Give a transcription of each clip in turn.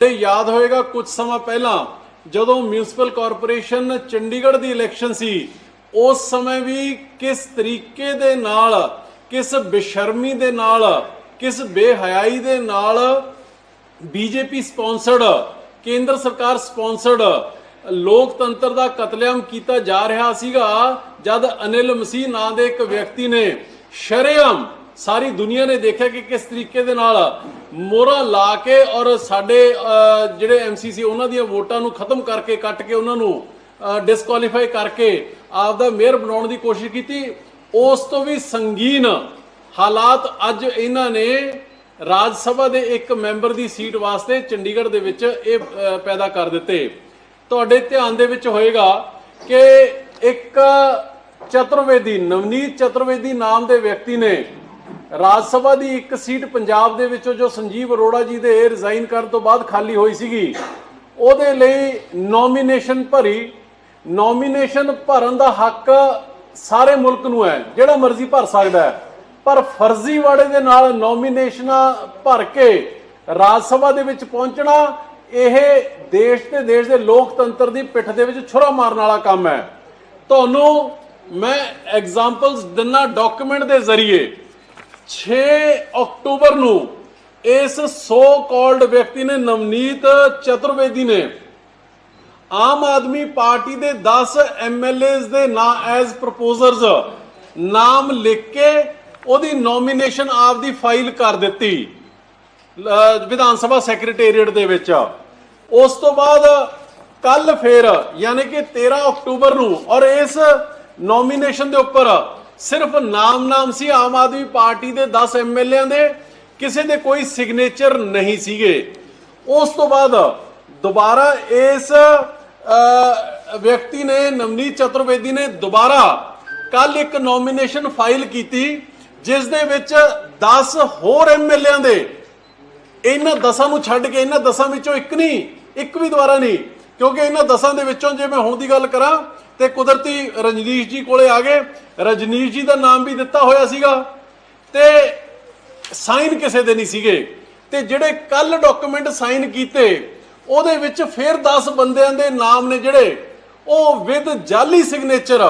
ਤੇ ਯਾਦ ਹੋਏਗਾ ਕੁਝ ਸਮਾਂ ਪਹਿਲਾਂ ਜਦੋਂ ਮਿਊਨਿਸਪਲ ਕਾਰਪੋਰੇਸ਼ਨ ਚੰਡੀਗੜ੍ਹ ਦੀ ਇਲੈਕਸ਼ਨ ਸੀ, ਉਸ ਸਮੇਂ ਵੀ ਕਿਸ ਤਰੀਕੇ ਦੇ ਨਾਲ, ਕਿਸ ਬੇਸ਼ਰਮੀ ਦੇ ਨਾਲ, ਕਿਸ ਬੇਹਯਾਈ ਦੇ ਨਾਲ ਬੀਜੇਪੀ ਸਪਾਂਸਰਡ ਕੇਂਦਰ ਸਰਕਾਰ ਸਪਾਂਸਰਡ ਲੋਕਤੰਤਰ ਦਾ ਕਤਲੇਆਮ ਕੀਤਾ ਜਾ ਰਿਹਾ ਸੀਗਾ, ਜਦ ਅਨਿਲ ਮਸੀਹ ਨਾਂ ਦੇ ਇੱਕ ਵਿਅਕਤੀ ਨੇ ਸ਼ਰੇਆਮ ਸਾਰੀ ਦੁਨੀਆ ਨੇ ਦੇਖਿਆ ਕਿ ਕਿਸ ਤਰੀਕੇ ਦੇ ਨਾਲ ਮੋਹਰਾਂ ਲਾ ਕੇ ਔਰ ਸਾਡੇ ਅਹ, ਜਿਹੜੇ ਐਮਸੀਸੀ ਉਹਨਾਂ ਦੀਆਂ ਵੋਟਾਂ ਨੂੰ ਖਤਮ ਕਰਕੇ ਕੱਟ ਕੇ ਉਹਨਾਂ ਨੂੰ ਡਿਸਕੁਆਲੀਫਾਈ ਕਰਕੇ ਆਪਦਾ ਮੇਅਰ ਬਣਾਉਣ ਦੀ ਕੋਸ਼ਿਸ਼ ਕੀਤੀ। ਉਸ ਤੋਂ ਵੀ ਸੰਗੀਨ ਹਾਲਾਤ ਅੱਜ ਇਹਨਾਂ ਨੇ ਰਾਜ ਸਭਾ ਦੇ ਇੱਕ ਮੈਂਬਰ ਦੀ ਸੀਟ ਵਾਸਤੇ ਚੰਡੀਗੜ੍ਹ ਦੇ ਵਿੱਚ ਇਹ ਪੈਦਾ ਕਰ ਦਿੱਤੇ। ਤੁਹਾਡੇ ਧਿਆਨ ਦੇ ਵਿੱਚ ਹੋਏਗਾ ਕਿ ਇੱਕ ਚਤੁਰਵੇਦੀ ਨਵਨੀਤ ਚਤੁਰਵੇਦੀ ਨਾਮ ਦੇ ਵਿਅਕਤੀ ਨੇ ਰਾਜ ਸਭਾ ਦੀ ਇੱਕ ਸੀਟ ਪੰਜਾਬ ਦੇ ਵਿੱਚੋਂ ਜੋ ਸੰਜੀਵ ਅਰੋੜਾ ਜੀ ਦੇ ਰਿਜ਼ਾਈਨ ਕਰਨ ਤੋਂ ਬਾਅਦ ਖਾਲੀ ਹੋਈ ਸੀਗੀ, ਉਹਦੇ ਲਈ ਨੋਮੀਨੇਸ਼ਨ ਭਰੀ ਨੋਮੀਨੇਸ਼ਨ ਭਰਨ ਦਾ ਹੱਕ ਸਾਰੇ ਮੁਲਕ ਨੂੰ ਹੈ, ਜਿਹੜਾ ਮਰਜ਼ੀ ਭਰ ਸਕਦਾ ਹੈ। ਪਰ ਫਰਜ਼ੀਵਾੜੇ ਦੇ ਨਾਲ ਨੋਮੀਨੇਸ਼ਨਾਂ ਭਰ ਕੇ ਰਾਜ ਸਭਾ ਦੇ ਵਿੱਚ ਪਹੁੰਚਣਾ, ਇਹ ਦੇਸ਼ ਤੇ ਦੇਸ਼ ਦੇ ਲੋਕਤੰਤਰ ਦੀ ਪਿੱਠ ਦੇ ਵਿੱਚ ਛੁਰਾ ਮਾਰਨ ਵਾਲਾ ਕੰਮ ਹੈ। ਤੁਹਾਨੂੰ ਮੈਂ ਐਗਜ਼ਾਮਪਲਸ ਦਿਨਾ ਡਾਕੂਮੈਂਟ ਦੇ ਜ਼ਰੀਏ। 6 ਅਕਤੂਬਰ ਨੂੰ ਇਸ ਸੋ ਕਾਲਡ ਵਿਅਕਤੀ ਨੇ ਨਵਨੀਤ ਚਤੁਰਵੇਦੀ ਨੇ ਆਮ ਆਦਮੀ ਪਾਰਟੀ ਦੇ 10 ਐਮਐਲਏਜ਼ ਦੇ ਨਾਂ ਐਜ਼ ਪ੍ਰਪੋਜ਼ਰਸ ਨਾਮ ਲਿਖ ਕੇ ਉਹਦੀ ਨੋਮੀਨੇਸ਼ਨ ਆਪਦੀ ਫਾਈਲ ਕਰ ਦਿੱਤੀ ਵਿਧਾਨ ਸਭਾ ਸੈਕਟਰੀਏਟ ਦੇ ਵਿੱਚ। ਉਸ ਤੋਂ ਬਾਅਦ ਕੱਲ ਫੇਰ, ਯਾਨੀ ਕਿ 13 ਅਕਤੂਬਰ ਨੂੰ ਔਰ ਇਸ ਨੋਮੀਨੇਸ਼ਨ ਦੇ ਉੱਪਰ ਸਿਰਫ ਨਾਮ ਨਾਮ ਸੀ ਆਮ ਆਦਮੀ ਪਾਰਟੀ ਦੇ 10 ਐਮਐਲਏਆਂ ਦੇ, ਕਿਸੇ ਦੇ ਕੋਈ ਸਿਗਨੇਚਰ ਨਹੀਂ ਸੀਗੇ। ਉਸ ਤੋਂ ਬਾਅਦ ਦੁਬਾਰਾ ਇਸ ਵਿਅਕਤੀ ਨੇ, ਨਵਨੀਤ ਚਤੁਰਵੇਦੀ ਨੇ ਦੁਬਾਰਾ ਕੱਲ ਇੱਕ ਨੋਮੀਨੇਸ਼ਨ ਫਾਈਲ ਕੀਤੀ, ਜਿਸ ਦੇ ਵਿੱਚ 10 ਹੋਰ ਐਮਐਲਏਆਂ ਦੇ, ਇਹਨਾਂ ਦਸਾਂ ਨੂੰ ਛੱਡ ਕੇ ਇਹਨਾਂ ਦਸਾਂ ਵਿੱਚੋਂ ਇੱਕ ਨਹੀਂ, ਇੱਕ ਵੀ ਦੁਬਾਰਾ ਨਹੀਂ, ਕਿਉਂਕਿ ਇਹਨਾਂ ਦਸਾਂ ਦੇ ਵਿੱਚੋਂ ਜੇ ਮੈਂ ਹੁਣ ਦੀ ਗੱਲ ਕਰਾਂ ਤੇ ਕੁਦਰਤੀ ਰਜਨੀਸ਼ ਜੀ ਕੋਲੇ ਆ ਗਏ। ਰਜਨੀਸ਼ ਜੀ ਦਾ ਨਾਮ ਵੀ ਦਿੱਤਾ ਹੋਇਆ ਸੀਗਾ ਤੇ ਸਾਈਨ ਕਿਸੇ ਦੇ ਨਹੀਂ ਸੀਗੇ। ਤੇ ਜਿਹੜੇ ਕੱਲ ਡਾਕੂਮੈਂਟ ਸਾਈਨ ਕੀਤੇ, ਉਹਦੇ ਵਿੱਚ ਫਿਰ 10 ਬੰਦਿਆਂ ਦੇ ਨਾਮ ਨੇ ਜਿਹੜੇ, ਉਹ ਵਿਦ ਜਾਲੀ ਸਿਗਨੇਚਰ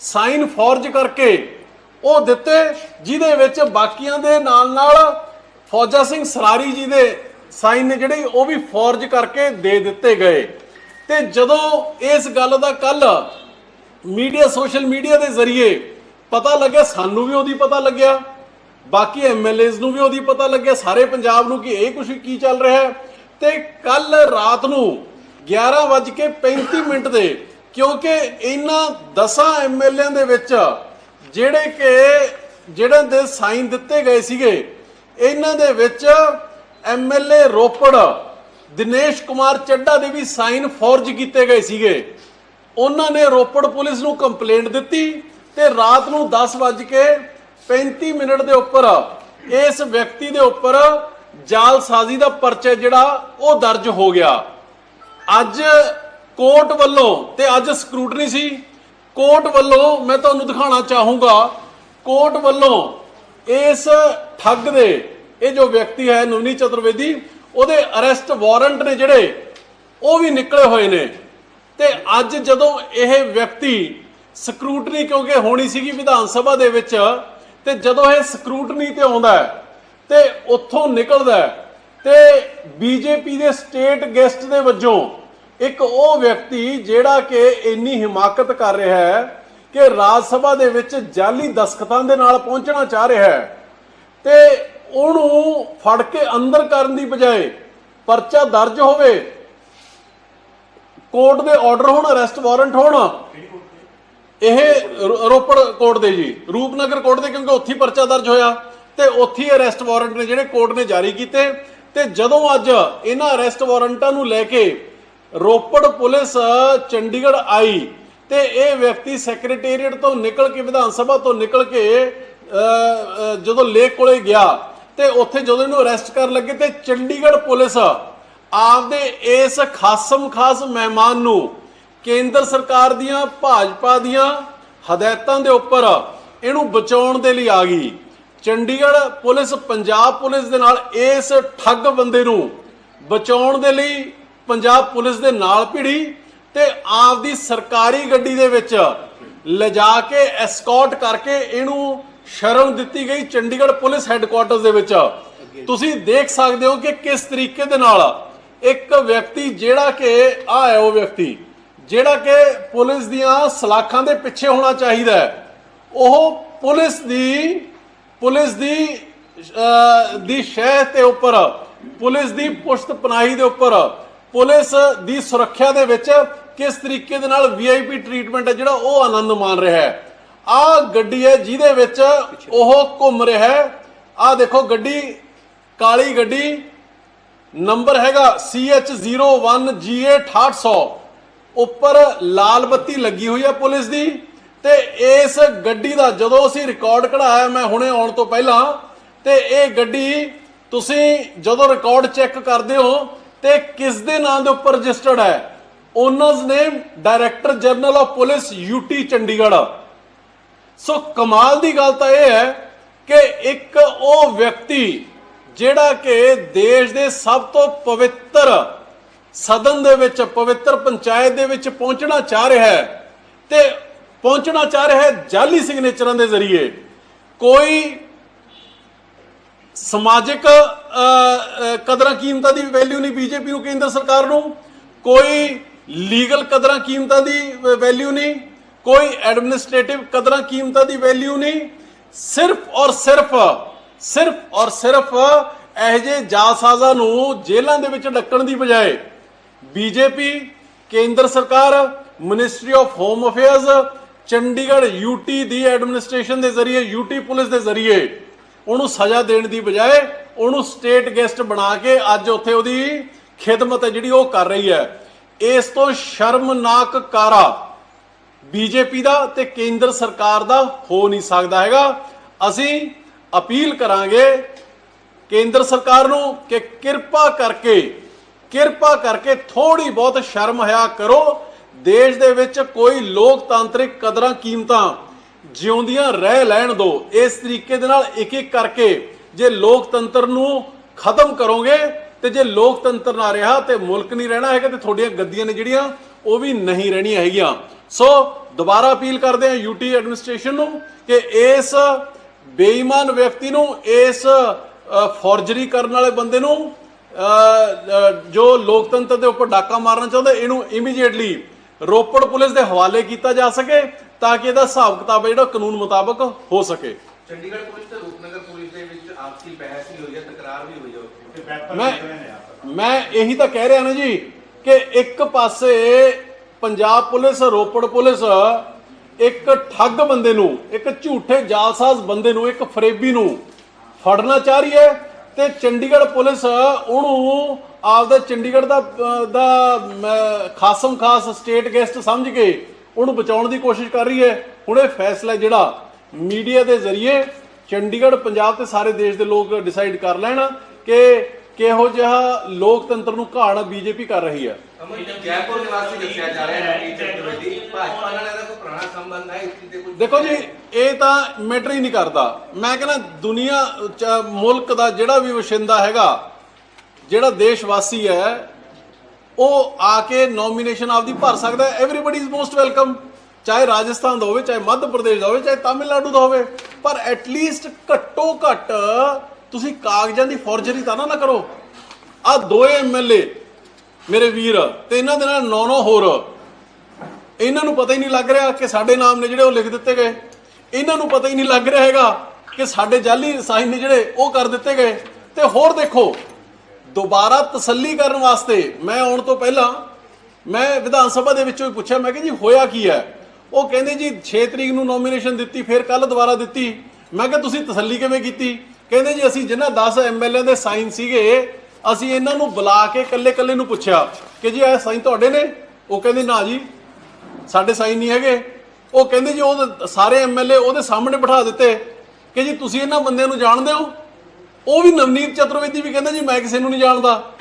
ਸਾਈਨ ਫੋਰਜ ਕਰਕੇ ਉਹ ਦਿੱਤੇ, ਜਿਹਦੇ ਵਿੱਚ ਬਾਕੀਆਂ ਦੇ ਨਾਲ ਨਾਲ ਫੌਜਾ ਸਿੰਘ ਸਰਾਰੀ ਜੀ ਦੇ ਸਾਈਨ ਨੇ ਜਿਹੜੇ, ਉਹ ਵੀ ਫੋਰਜ ਕਰਕੇ ਦੇ ਦਿੱਤੇ ਗਏ। ਤੇ ਜਦੋਂ ਇਸ ਗੱਲ ਦਾ ਕੱਲ ਮੀਡੀਆ, ਸੋਸ਼ਲ ਮੀਡੀਆ ਦੇ ਜ਼ਰੀਏ ਪਤਾ ਲੱਗਿਆ, ਸਾਨੂੰ ਵੀ ਉਹਦੀ ਪਤਾ ਲੱਗਿਆ, ਬਾਕੀ ਐਮਐਲਏਜ਼ ਨੂੰ ਵੀ ਉਹਦੀ ਪਤਾ ਲੱਗਿਆ, ਸਾਰੇ ਪੰਜਾਬ ਨੂੰ ਕਿ ਇਹ ਕੁਝ ਕੀ ਚੱਲ ਰਿਹਾ ਹੈ। ਤੇ ਕੱਲ ਰਾਤ ਨੂੰ 11:35 ਮਿੰਟ ਦੇ, ਕਿਉਂਕਿ ਇਹਨਾਂ 10 ਐਮਐਲਏਆਂ ਦੇ ਵਿੱਚ ਜਿਹੜੇ ਕਿ ਜਿਹੜੇ ਦੇ ਸਾਈਨ ਦਿੱਤੇ ਗਏ ਸੀਗੇ, ਇਹਨਾਂ ਦੇ ਵਿੱਚ ਐਮਐਲਏ ਰੋਪੜ ਦਿਨੇਸ਼ ਕੁਮਾਰ ਚੱਡਾ ਦੇ ਵੀ ਸਾਈਨ ਫੋਰਜ ਕੀਤੇ ਗਏ ਸੀਗੇ। ਉਹਨਾਂ ਨੇ ਰੋਪੜ ਪੁਲਿਸ ਨੂੰ ਕੰਪਲੇਂਟ ਦਿੱਤੀ ਤੇ ਰਾਤ ਨੂੰ 10:35 ਮਿੰਟ ਦੇ ਉੱਪਰ ਇਸ ਵਿਅਕਤੀ ਦੇ ਉੱਪਰ ਜਾਲਸਾਜ਼ੀ ਦਾ ਪਰਚਾ ਜਿਹੜਾ, ਉਹ ਦਰਜ ਹੋ ਗਿਆ। ਅੱਜ ਕੋਰਟ ਵੱਲੋਂ, ਤੇ ਅੱਜ ਸਕਰੂਟਨੀ ਸੀ, ਕੋਰਟ ਵੱਲੋਂ ਮੈਂ ਤੁਹਾਨੂੰ ਦਿਖਾਉਣਾ ਚਾਹੂੰਗਾ, ਕੋਰਟ ਵੱਲੋਂ ਇਸ ਠੱਗ ਦੇ, ਇਹ ਜੋ ਵਿਅਕਤੀ ਹੈ ਨਵਨੀ ਚਤੁਰਵੇਦੀ ਉਹਦੇ ਅਰੈਸਟ ਵਾਰੰਟ ਨੇ ਜਿਹੜੇ, ਉਹ ਵੀ ਨਿਕਲੇ ਹੋਏ ਨੇ। ਤੇ ਅੱਜ ਜਦੋਂ ਇਹ ਵਿਅਕਤੀ ਸਕਰੂਟਨੀ, ਕਿਉਂਕਿ ਹੋਣੀ ਸੀਗੀ ਵਿਧਾਨ ਸਭਾ ਦੇ ਵਿੱਚ, ਤੇ ਜਦੋਂ ਇਹ ਸਕਰੂਟਨੀ ਤੇ ਆਉਂਦਾ ਹੈ, ਤੇ ਉੱਥੋਂ ਨਿਕਲਦਾ ਹੈ, ਤੇ ਬੀਜੇਪੀ ਦੇ ਸਟੇਟ ਗੈਸਟ ਦੇ ਵਜੋਂ ਇੱਕ ਉਹ ਵਿਅਕਤੀ ਜਿਹੜਾ ਕਿ ਇੰਨੀ ਹਿਮਾਕਤ ਕਰ ਰਿਹਾ ਹੈ ਕਿ ਰਾਜ ਸਭਾ ਦੇ ਵਿੱਚ ਜਾਲੀ ਦਸਖਤਾਂ ਦੇ ਨਾਲ ਪਹੁੰਚਣਾ ਚਾਹ ਰਿਹਾ ਹੈ। ਤੇ ਉਹਨੂੰ ਫੜ ਕੇ ਅੰਦਰ ਕਰਨ ਦੀ ਬਜਾਏ ਪਰਚਾ ਦਰਜ ਹੋਵੇ। ਕੋਰਟ ਦੇ ਆਰਡਰ ਹੋਣ, ਅਰੈਸਟ ਵਾਰੰਟ ਹੋਣ। ਇਹ ਰੋਪੜ ਕੋਰਟ ਦੇ ਜੀ, ਰੂਪਨਗਰ ਕੋਰਟ ਦੇ, ਕਿਉਂਕਿ ਉੱਥੇ ਪਰਚਾ ਦਰਜ ਹੋਇਆ ਤੇ ਉੱਥੇ ਹੀ ਅਰੈਸਟ ਵਾਰੰਟ ਨੇ ਜਿਹੜੇ ਕੋਰਟ ਨੇ ਜਾਰੀ ਕੀਤੇ। ਤੇ ਜਦੋਂ ਅੱਜ ਇਹਨਾਂ ਅਰੈਸਟ ਵਾਰੰਟਾਂ ਨੂੰ ਲੈ ਕੇ ਰੋਪੜ ਪੁਲਿਸ ਚੰਡੀਗੜ੍ਹ ਆਈ ਤੇ ਇਹ ਵਿਅਕਤੀ ਸੈਕਟਰੀਏਟ ਤੋਂ ਨਿਕਲ ਕੇ, ਵਿਧਾਨ ਸਭਾ ਤੋਂ ਨਿਕਲ ਕੇ ਜਦੋਂ ਲੇਕ ਕੋਲੇ ਗਿਆ ਤੇ ਉੱਥੇ ਜਦੋਂ ਇਹਨੂੰ ਅਰੈਸਟ ਕਰਨ ਲੱਗੇ ਤੇ ਚੰਡੀਗੜ੍ਹ ਪੁਲਿਸ ਆਪਦੇ ਇਸ ਖਾਸਮ ਖਾਸ ਮਹਿਮਾਨ ਨੂੰ ਕੇਂਦਰ ਸਰਕਾਰ ਦੀਆਂ, ਭਾਜਪਾ ਦੀਆਂ ਹਦਾਇਤਾਂ ਦੇ ਉੱਪਰ ਇਹਨੂੰ ਬਚਾਉਣ ਦੇ ਲਈ ਆ ਗਈ। ਚੰਡੀਗੜ੍ਹ ਪੁਲਿਸ, ਪੰਜਾਬ ਪੁਲਿਸ ਦੇ ਨਾਲ ਇਸ ਠੱਗ ਬੰਦੇ ਨੂੰ ਬਚਾਉਣ ਦੇ ਲਈ ਪੰਜਾਬ ਪੁਲਿਸ ਦੇ ਨਾਲ ਭਿੜੀ ਤੇ ਆਪਦੀ ਸਰਕਾਰੀ ਗੱਡੀ ਦੇ ਵਿੱਚ ਲਿਜਾ ਕੇ ਐਸਕੌਰਟ ਕਰਕੇ ਇਹਨੂੰ ਸ਼ਰਮ ਦਿੱਤੀ ਗਈ ਚੰਡੀਗੜ੍ਹ ਪੁਲਿਸ ਹੈੱਡਕੁਆਰਟਰਸ ਦੇ ਵਿੱਚ। ਤੁਸੀਂ ਦੇਖ ਸਕਦੇ ਹੋ ਕਿ ਕਿਸ ਤਰੀਕੇ ਦੇ ਨਾਲ ਇੱਕ ਵਿਅਕਤੀ ਜਿਹੜਾ ਕਿ ਆ ਹੈ ਉਹ ਵਿਅਕਤੀ, ਜਿਹੜਾ ਕਿ ਪੁਲਿਸ ਦੀਆਂ ਸਲਾਖਾਂ ਦੇ ਪਿੱਛੇ ਹੋਣਾ ਚਾਹੀਦਾ ਹੈ। ਉਹ ਪੁਲਿਸ ਦੀ ਪੁਲਿਸ ਦੀ ਦੀ ਸ਼ਹਿ ਤੇ ਉੱਪਰ, ਪੁਲਿਸ ਦੀ ਪੁਸ਼ਤ ਪਨਾਹੀ ਦੇ ਉੱਪਰ, ਪੁਲਿਸ ਦੀ ਸੁਰੱਖਿਆ ਦੇ ਵਿੱਚ ਕਿਸ ਤਰੀਕੇ ਦੇ ਨਾਲ ਵੀਆਈਪੀ ਟ੍ਰੀਟਮੈਂਟ ਹੈ ਜਿਹੜਾ ਉਹ ਆਨੰਦ ਮਾਣ ਰਿਹਾ ਹੈ। ਆ ਗੱਡੀ ਹੈ ਜਿਹਦੇ ਵਿੱਚ ਉਹ ਘੁੰਮ ਰਿਹਾ ਹੈ। ਆ ਦੇਖੋ ਗੱਡੀ, ਕਾਲੀ ਗੱਡੀ, ਨੰਬਰ ਹੈਗਾ CH01GA6800 ਉੱਪਰ ਲਾਲ ਬੱਤੀ ਲੱਗੀ ਹੋਈ ਹੈ ਪੁਲਿਸ ਦੀ ਤੇ ਇਸ ਗੱਡੀ ਦਾ ਜਦੋਂ ਅਸੀਂ ਰਿਕਾਰਡ ਕਢਾਇਆ, ਮੈਂ ਹੁਣੇ ਆਉਣ ਤੋਂ ਪਹਿਲਾਂ, ਤੇ ਇਹ ਗੱਡੀ ਤੁਸੀਂ ਜਦੋਂ ਰਿਕਾਰਡ ਚੈੱਕ ਕਰਦੇ ਹੋ ਤੇ ਕਿਸ ਦੇ ਨਾਂ ਦੇ ਉੱਪਰ ਰਜਿਸਟਰਡ ਹੈ? Owner's name director general of police UT Chandigarh so ਕਮਾਲ ਦੀ ਗੱਲ ਤਾਂ ਇਹ ਹੈ ਕਿ ਇੱਕ ਉਹ ਵਿਅਕਤੀ ਜਿਹੜਾ ਕਿ ਦੇਸ਼ ਦੇ ਸਭ ਤੋਂ ਪਵਿੱਤਰ ਸਦਨ ਦੇ ਵਿੱਚ, ਪਵਿੱਤਰ ਪੰਚਾਇਤ ਦੇ ਵਿੱਚ ਪਹੁੰਚਣਾ ਚਾਹ ਰਿਹਾ ਹੈ ਤੇ ਪਹੁੰਚਣਾ ਚਾਹ ਰਿਹਾ ਹੈ ਜਾਲੀ ਸਿਗਨੇਚਰਾਂ ਦੇ ਜ਼ਰੀਏ। ਕੋਈ ਸਮਾਜਿਕ ਕਦਰਾਂ ਕੀਮਤਾਂ ਦੀ ਵੈਲਿਊ ਨਹੀਂ ਬੀਜੇਪੀ ਨੂੰ ਕੇਂਦਰ ਸਰਕਾਰ ਨੂੰ, ਕੋਈ ਲੀਗਲ ਕਦਰਾਂ ਕੀਮਤਾਂ ਦੀ ਵੈਲਿਊ ਨਹੀਂ। ਕੋਈ ਐਡਮਿਨਿਸਟ੍ਰੇਟਿਵ ਕਦਰਾਂ ਕੀਮਤਾਂ ਦੀ ਵੈਲਿਊ ਨਹੀਂ, ਸਿਰਫ ਔਰ ਸਿਰਫ ਸਿਰਫ ਔਰ ਸਿਰਫ ਇਹ ਜੇ ਜਾਸਾਜ਼ਾਂ ਨੂੰ ਜੇਲ੍ਹਾਂ ਦੇ ਵਿੱਚ ਡੱਕਣ ਦੀ ਬਜਾਏ ਬੀਜੇਪੀ, ਕੇਂਦਰ ਸਰਕਾਰ ministry of home affairs Chandigarh UT the administration ਦੇ ਜ਼ਰੀਏ ਯੂਟੀ ਪੁਲਿਸ ਦੇ ਜ਼ਰੀਏ ਉਹਨੂੰ ਸਜ਼ਾ ਦੇਣ ਦੀ ਬਜਾਏ ਉਹਨੂੰ ਸਟੇਟ ਗੈਸਟ ਬਣਾ ਕੇ ਅੱਜ ਉੱਥੇ ਉਹਦੀ ਖਿਦਮਤ ਹੈ ਜਿਹੜੀ ਉਹ ਕਰ ਰਹੀ ਹੈ। ਇਸ ਤੋਂ ਸ਼ਰਮਨਾਕ ਕਾਰਾ ਬੀਜੇਪੀ ਦਾ ਤੇ ਕੇਂਦਰ ਸਰਕਾਰ ਦਾ ਹੋ ਨਹੀਂ ਸਕਦਾ ਹੈਗਾ। ਅਸੀਂ ਅਪੀਲ ਕਰਾਂਗੇ ਕੇਂਦਰ ਸਰਕਾਰ ਨੂੰ ਕਿ ਕਿਰਪਾ ਕਰਕੇ ਕਿਰਪਾ ਕਰਕੇ ਥੋੜੀ ਬਹੁਤ ਸ਼ਰਮ ਹਯਾ ਕਰੋ। ਦੇਸ਼ ਦੇ ਵਿੱਚ ਕੋਈ ਲੋਕਤਾਂਤਰਿਕ ਕਦਰਾਂ ਕੀਮਤਾਂ ਜਿਉਂਦੀਆਂ ਰਹਿ ਲੈਣ ਦੋ। ਇਸ ਤਰੀਕੇ ਦੇ ਨਾਲ ਇੱਕ ਇੱਕ ਕਰਕੇ ਜੇ ਲੋਕਤੰਤਰ ਨੂੰ ਖਤਮ ਕਰੋਗੇ ਤੇ ਜੇ ਲੋਕਤੰਤਰ ਨਾ ਰਿਹਾ ਤੇ ਮੁਲਕ ਨਹੀਂ ਰਹਿਣਾ ਹੈਗਾ ਤੇ ਤੁਹਾਡੀਆਂ ਗੱਦੀਆਂ ਨੇ ਜਿਹੜੀਆਂ ਉਹ ਵੀ ਨਹੀਂ ਰਹਿਣੀਆਂ ਹੈਗੀਆਂ। ਸੋ ਦੁਬਾਰਾ ਅਪੀਲ ਕਰਦੇ ਹਾਂ ਯੂਟੀ ਐਡਮਿਨਿਸਟ੍ਰੇਸ਼ਨ ਨੂੰ ਕਿ ਇਸ ਬੇਈਮਾਨ ਵਿਅਕਤੀ ਨੂੰ ਇਸ ਫੋਰਜਰੀ ਕਰਨ ਵਾਲੇ ਬੰਦੇ ਨੂੰ ਜੋ ਲੋਕਤੰਤਰ ਦੇ ਉੱਪਰ ਡਾਕਾ ਮਾਰਨਾ ਚਾਹੁੰਦਾ ਇਹਨੂੰ ਇਮੀਡੀਏਟਲੀ ਰੋਪੜ ਪੁਲਿਸ ਦੇ ਹਵਾਲੇ ਕੀਤਾ ਜਾ ਸਕੇ ਤਾਂ ਕਿ ਇਹਦਾ ਹਿਸਾਬ ਕਿਤਾਬ ਜਿਹੜਾ ਕਾਨੂੰਨ ਮੁਤਾਬਕ ਹੋ ਸਕੇ। ਚੰਡੀਗੜ੍ਹ ਪੁਲਿਸ ਤੇ ਰੂਪਨਗਰ ਪੁਲਿਸ ਦੇ ਵਿੱਚ ਆਪਸੀ ਬਹਿਸ ਵੀ ਹੋਈ ਹੈ ਤਕਰਾਰ ਵੀ ਹੋਈ ਹੈ ਉੱਥੇ। ਮੈਂ ਮੈਂ ਇਹੀ ਤਾਂ ਕਹਿ ਰਿਹਾ ਨਾ ਜੀ ਕਿ ਇੱਕ ਪਾਸੇ ਪੰਜਾਬ ਪੁਲਿਸ, ਰੋਪੜ ਪੁਲਿਸ, ਇੱਕ ਠੱਗ ਬੰਦੇ ਨੂੰ, ਇੱਕ ਝੂਠੇ ਜਾਲਸਾਜ਼ ਬੰਦੇ ਨੂੰ, ਇੱਕ ਫਰੇਬੀ ਨੂੰ ਫੜਨਾ ਚਾਹ ਰਹੀ ਹੈ ਤੇ ਚੰਡੀਗੜ੍ਹ ਪੁਲਿਸ ਉਹਨੂੰ ਆਪਦਾ ਚੰਡੀਗੜ੍ਹ ਦਾ ਦਾ ਖਾਸਮ ਖਾਸ ਸਟੇਟ ਗੈਸਟ ਸਮਝ ਕੇ ਉਹਨੂੰ ਬਚਾਉਣ ਦੀ ਕੋਸ਼ਿਸ਼ ਕਰ ਰਹੀ ਹੈ। ਹੁਣ ਇਹ ਫੈਸਲਾ ਜਿਹੜਾ ਮੀਡੀਆ ਦੇ ਜ਼ਰੀਏ ਚੰਡੀਗੜ੍ਹ, ਪੰਜਾਬ ਤੇ ਸਾਰੇ ਦੇਸ਼ ਦੇ ਲੋਕ ਡਿਸਾਈਡ ਕਰ ਲੈਣ ਕਿ ਕਿਹੋ ਜਿਹਾ ਲੋਕਤੰਤਰ ਨੂੰ ਘਾਣ ਬੀਜੇਪੀ ਕਰ ਰਹੀ ਹੈ? ਜੈਪੁਰ ਨਿਵਾਸੀ ਦੱਸਿਆ ਜਾ ਰਿਹਾ ਹੈ ਟੀਚਰ ਕਮੇਟੀ ਭਾਜਪਾ ਨਾਲ ਇਹਦਾ ਕੋਈ ਪੁਰਾਣਾ ਸੰਬੰਧ ਹੈ? ਇਸ ਦੇ ਕੋਈ ਦੇਖੋ ਜੀ ਇਹ ਤਾਂ ਮੈਟਰ ਹੀ ਨਹੀਂ ਕਰਦਾ। ਮੈਂ ਕਹਿੰਦਾ ਦੁਨੀਆ ਚ- ਮੁਲਕ ਦਾ ਜਿਹੜਾ ਵੀ ਵਸਿੰਦਾ ਹੈਗਾ ਜਿਹੜਾ ਦੇਸ਼ ਵਾਸੀ ਹੈ ਉਹ ਆ ਕੇ ਨੋਮੀਨੇਸ਼ਨ ਆਪਦੀ ਭਰ ਸਕਦਾ ਹੈ। ਐਵਰੀਬਾਡੀ ਇਜ਼ ਮੋਸਟ ਵੈਲਕਮ ਚਾਹੇ ਰਾਜਸਥਾਨ ਦਾ ਹੋਵੇ ਚਾਹੇ ਮੱਧ ਪ੍ਰਦੇਸ਼ ਦਾ ਹੋਵੇ ਚਾਹੇ ਤਾਮਿਲਨਾਡੂ ਦਾ ਹੋਵੇ। ਪਰ ਐਟਲੀਸਟ ਘੱਟੋ ਘੱਟ ਤੁਸੀਂ ਕਾਗਜ਼ਾਂ ਦੀ ਫੋਰਜਰੀ ਤਾਂ ਨਾ ਨਾ ਕਰੋ। ਆ ਦੋਏ ਐਮਐਲਏ ਮੇਰੇ ਵੀਰ ਤੇ ਇਹਨਾਂ ਦੇ ਨਾਲ ਨੌ ਨੌ ਹੋਰ। ਇਹਨਾਂ ਨੂੰ ਪਤਾ ਹੀ ਨਹੀਂ ਲੱਗ ਰਿਹਾ ਕਿ ਸਾਡੇ ਨਾਮ ਨੇ ਜਿਹੜੇ ਉਹ ਲਿਖ ਦਿੱਤੇ ਗਏ। ਇਹਨਾਂ ਨੂੰ ਪਤਾ ਹੀ ਨਹੀਂ ਲੱਗ ਰਿਹਾ ਹੈਗਾ ਕਿ ਸਾਡੇ ਜਾਲੀ ਸਾਈਨ ਨੇ ਜਿਹੜੇ ਉਹ ਕਰ ਦਿੱਤੇ ਗਏ। ਤੇ ਹੋਰ ਦੇਖੋ, ਦੁਬਾਰਾ ਤਸੱਲੀ ਕਰਨ ਵਾਸਤੇ ਮੈਂ ਆਉਣ ਤੋਂ ਪਹਿਲਾਂ ਮੈਂ ਵਿਧਾਨ ਸਭਾ ਦੇ ਵਿੱਚੋਂ ਹੀ ਪੁੱਛਿਆ, ਮੈਂ ਕਿਹਾ ਜੀ ਹੋਇਆ ਕੀ ਹੈ? ਉਹ ਕਹਿੰਦੇ ਜੀ 6 ਤਰੀਕ ਨੂੰ ਨੋਮੀਨੇਸ਼ਨ ਦਿੱਤੀ, ਫਿਰ ਕੱਲ ਦੁਬਾਰਾ ਦਿੱਤੀ। ਮੈਂ ਕਿਹਾ ਤੁਸੀਂ ਤਸੱਲੀ ਕਿਵੇਂ ਕੀਤੀ? ਕਹਿੰਦੇ ਜੀ ਅਸੀਂ ਜਿਨ੍ਹਾਂ 10 ਐਮਐਲਏ ਦੇ ਸਾਈਨ ਸੀਗੇ, ਅਸੀਂ ਇਹਨਾਂ ਨੂੰ ਬੁਲਾ ਕੇ ਇਕੱਲੇ-ਇਕੱਲੇ ਨੂੰ ਪੁੱਛਿਆ ਕਿ ਜੀ ਇਹ ਸਾਈਨ ਤੁਹਾਡੇ ਨੇ? ਉਹ ਕਹਿੰਦੇ ਨਾ ਜੀ, ਸਾਡੇ ਸਾਈਨ ਨਹੀਂ ਹੈਗੇ। ਉਹ ਕਹਿੰਦੇ ਜੀ ਉਹ ਸਾਰੇ ਐਮਐਲਏ ਉਹਦੇ ਸਾਹਮਣੇ ਬਿਠਾ ਦਿੱਤੇ ਕਿ ਜੀ ਤੁਸੀਂ ਇਹਨਾਂ ਬੰਦਿਆਂ ਨੂੰ ਜਾਣਦੇ ਹੋ? ਉਹ ਵੀ ਨਵਨੀਤ ਚਤੁਰਵੇਦੀ ਵੀ ਕਹਿੰਦਾ ਜੀ ਮੈਂ ਕਿਸੇ ਨੂੰ ਨਹੀਂ ਜਾਣਦਾ।